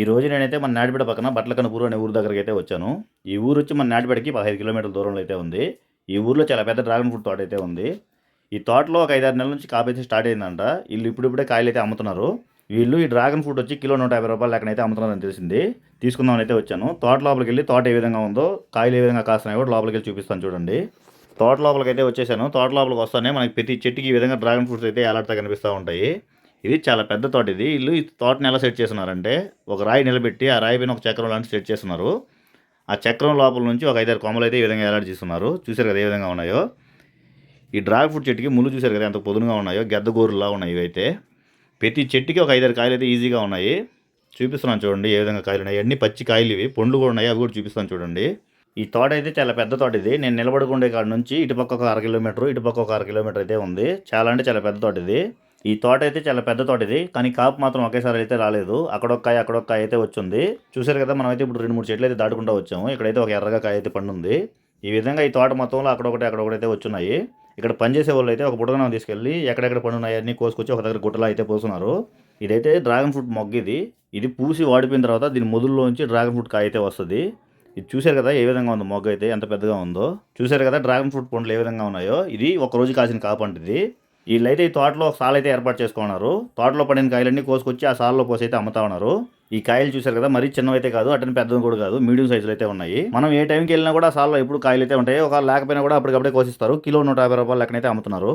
ఈ రోజు నేనైతే మన నాటిపేట పక్కన బట్లకనపూరు అనే ఊరు దగ్గరికి అయితే వచ్చాను. ఈ ఊరు వచ్చి మన నాటిపేటకి పదహైదు కిలోమీటర్ల దూరంలో అయితే ఉంది. ఈ ఊర్లో చాలా పెద్ద డ్రాగన్ ఫ్రూట్ తోట అయితే ఉంది. ఈ తోటలో ఒక ఐదారు నెలల నుంచి కాపు అయితే స్టార్ట్ అయిందంట. వీళ్ళు ఇప్పుడిప్పుడే కాయలు అయితే అమ్ముతున్నారు. వీళ్ళు ఈ డ్రాగన్ ఫ్రూట్ వచ్చి కిలో నూట యాభై రూపాయలు లెక్కనైతే అమ్ముతున్నారని తెలిసింది. తీసుకుందామని అయితే వచ్చాను. తోట లోపలికి వెళ్ళి తోట ఏ విధంగా ఉందో కాయలు ఏ విధంగా కాస్తున్నాయో కూడా లోపలికి వెళ్ళి చూపిస్తాను చూడండి. తోట లోపలికి అయితే వచ్చేసాను. తోట లోపలికి వస్తానే మనకి ప్రతి చెట్టుకి ఈ విధంగా డ్రాగన్ ఫ్రూట్స్ అయితే ఎలాట్గా కనిపిస్తూ ఉంటాయి. ఇది చాలా పెద్ద తోట ఇది. ఇల్లు ఈ తోటని ఎలా సెట్ చేస్తున్నారంటే ఒక రాయి నిలబెట్టి ఆ రాయి పైన ఒక చక్రం లాంటి సెట్ చేస్తున్నారు. ఆ చక్రం లోపల నుంచి ఒక ఐదారు కొమ్మలు అయితే ఈ విధంగా ఎలాంటి చేస్తున్నారు. చూసారు కదా ఏ విధంగా ఉన్నాయో. ఈ డ్రాగన్ ఫ్రూట్ చెట్టుకి ముళ్ళు చూసారు కదా ఎంత పొదునుగా ఉన్నాయో గెద్దగోరులా ఉన్నాయి ఇవైతే. ప్రతి చెట్టుకి ఒక ఐదారు కాయలు అయితే ఈజీగా ఉన్నాయి. చూపిస్తున్నాను చూడండి ఏ విధంగా కాయలు ఉన్నాయి. అన్ని పచ్చి కాయలు ఇవి. పండ్లు కూడా ఉన్నాయి. అవి కూడా చూపిస్తాను చూడండి. ఈ తోట అయితే చాలా పెద్ద తోట ఇది. నేను నిలబడుకుండే కాడ నుంచి ఇటుపక్క ఒక అర కిలోమీటర్ ఇటుపక్క ఒక అర కిలోమీటర్ అయితే ఉంది. చాలా అంటే చాలా పెద్ద తోట ఇది. ఈ తోట అయితే చాలా పెద్ద తోట ఇది కానీ కాపు మాత్రం ఒకేసారి అయితే రాలేదు. అక్కడొక్కాయ కాయ కాయ అయితే వచ్చింది. చూసారు కదా మనం అయితే ఇప్పుడు రెండు మూడు చెట్లు అయితే దాటుకుంటూ వచ్చాము. ఇక్కడైతే ఒక ఎర్రగా కాయ అయితే పండుంది. ఈ విధంగా ఈ తోట మొత్తంలో అక్కడొకటి అక్కడొకటి అయితే వచ్చున్నాయి. ఇక్కడ పనిచేసే వాళ్ళు అయితే ఒక బుడగనం తీసుకెళ్ళి ఎక్కడెక్కడ పండున్నాయి అన్ని కోసుకొచ్చి ఒక దగ్గర గుట్టలో అయితే పోస్తున్నారు ఇదైతే డ్రాగన్ ఫ్రూట్ మొగ్గ ఇది ఇది పూసి వాడిపోయిన తర్వాత దీని మొదల్లోంచి డ్రాగన్ ఫ్రూట్ కాయ అయితే వస్తుంది. ఇది చూశారు కదా ఏ విధంగా ఉందో మొగ్గ అయితే ఎంత పెద్దగా ఉందో. చూశారు కదా డ్రాగన్ ఫ్రూట్ పండ్లు ఏ విధంగా ఉన్నాయో. ఇది ఒక రోజు కాసిన కాపంటిది వీళ్ళైతే ఈ తోటలో ఒక సాల్ అయితే ఏర్పాటు చేసుకున్నారు. తోటలో పడిన కాయలన్నీ కోసుకొచ్చి ఆ సాల్లో పోసి అయితే అమ్ముతా ఉన్నారు. ఈ కాయలు చూసారు కదా మరీ చిన్నవైతే కాదు అటెన్ పెద్దవి కూడా కాదు మీడియం సైజులో అయితే ఉన్నాయి. మనం ఏ టైంకి వెళ్ళినా కూడా సాల్లో ఎప్పుడు కాయలు అయితే ఉంటాయి ఒక లేకపోయినా కూడా అప్పటికప్పుడే కోసిస్తారు. కిలో నూట యాభై రూపాయలు లెక్కనైతే అమ్ముతున్నారు.